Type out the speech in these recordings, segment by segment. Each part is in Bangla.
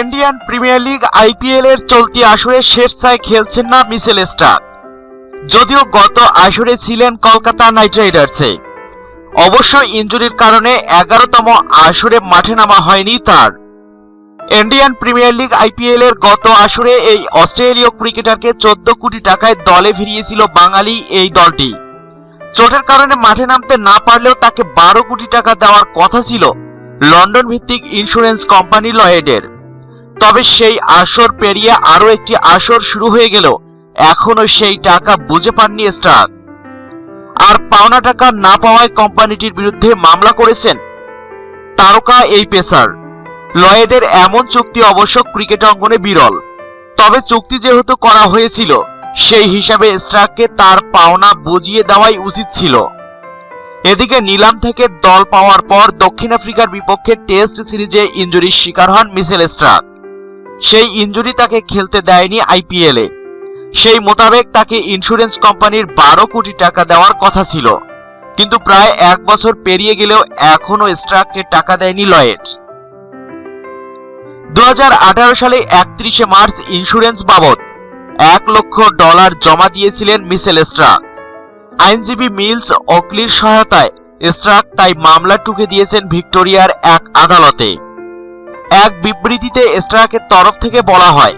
ইন্ডিয়ান প্রিমিয়ার লিগ আইপিএল এর চলতি আসরে স্বেচ্ছায় খেলছেন না মিসেল স্টার যদিও গত আসরে ছিলেন কলকাতা নাইট রাইডার্সে। অবশ্য ইনজুরির কারণে এগারোতম আসরে মাঠে নামা হয়নি তার। ইন্ডিয়ান প্রিমিয়ার লিগ আইপিএল এর গত আসরে এই অস্ট্রেলীয় ক্রিকেটারকে চোদ্দ কোটি টাকায় দলে ফিরিয়েছিল বাঙালি এই দলটি। চোটের কারণে মাঠে নামতে না পারলেও তাকে বারো কোটি টাকা দেওয়ার কথা ছিল লন্ডন ভিত্তিক ইন্স্যুরেন্স কোম্পানি লয়েডের। তবে সেই আসর পেরিয়ে আরও একটি আসর শুরু হয়ে গেল। এখনও সেই টাকা বুঝে পাননি স্টার। আর পাওনা টাকা না পাওয়ায় কোম্পানিটির বিরুদ্ধে মামলা করেছেন তারকা এই পেসার। লয়েডের এমন চুক্তি অবশ্য ক্রিকেট অঙ্গনে বিরল। তবে চুক্তি যেহেতু করা হয়েছিল, সেই হিসাবে স্ট্রাককে তার পাওনা বুঝিয়ে দেওয়াই উচিত ছিল। এদিকে নিলাম থেকে দল পাওয়ার পর দক্ষিণ আফ্রিকার বিপক্ষে টেস্ট সিরিজে ইঞ্জুরির শিকার হন মিসেল স্ট্রাক সেই ইঞ্জুরি তাকে খেলতে দেয়নি আইপিএলে সেই মোতাবেক তাকে ইন্স্যুরেন্স কোম্পানির বারো কোটি টাকা দেওয়ার কথা ছিল। কিন্তু প্রায় এক বছর পেরিয়ে গেলেও এখনও স্ট্রাককে টাকা দেয়নি লয়েড। দু হাজার আঠারো সালে একত্রিশে মার্চ ইন্স্যুরেন্স বাবদ এক লক্ষ ডলার জমা দিয়েছিলেন মিসেল স্ট্রাক। আইনজীবী মিলস অকলির সহায়তায় স্ট্রাক তাই মামলা টুকে দিয়েছেন ভিক্টোরিয়ার এক আদালতে। এক বিবৃতিতে স্ট্রাকের তরফ থেকে বলা হয়,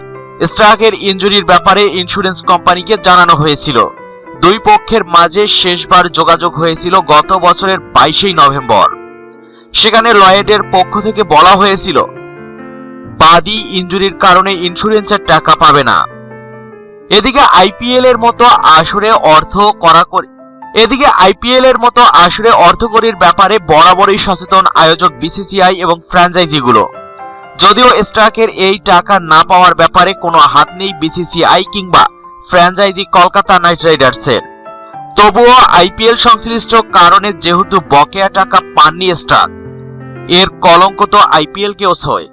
স্ট্রাকের ইনজুরির ব্যাপারে ইন্স্যুরেন্স কোম্পানিকে জানানো হয়েছিল। দুই পক্ষের মাঝে শেষবার যোগাযোগ হয়েছিল গত বছরের বাইশেই নভেম্বর। সেখানে লয়েডের পক্ষ থেকে বলা হয়েছিল, বাদী ইনজুরির কারণে ইন্স্যুরেন্সের টাকা পাবে না। এদিকে আইপিএল এর মতো আসরে অর্থ করা করে এদিকে আইপিএল এর মতো আসরে অর্থকরীর ব্যাপারে বরাবরই সচেতন আয়োজক বিসিসিআই এবং ফ্র্যাঞ্চাইজিগুলো। যদিও স্ট্রাকের এই টাকা না পাওয়ার ব্যাপারে কোনো হাত নেই বিসিসিআই কিংবা ফ্র্যাঞ্চাইজি কলকাতা নাইট রাইডার্সের। তবুও আইপিএল সংশ্লিষ্ট কারণে যেহেতু বকেয়া টাকা পাননি স্ট্রাক এর কলঙ্ক তো আইপিএল কেও ছয়।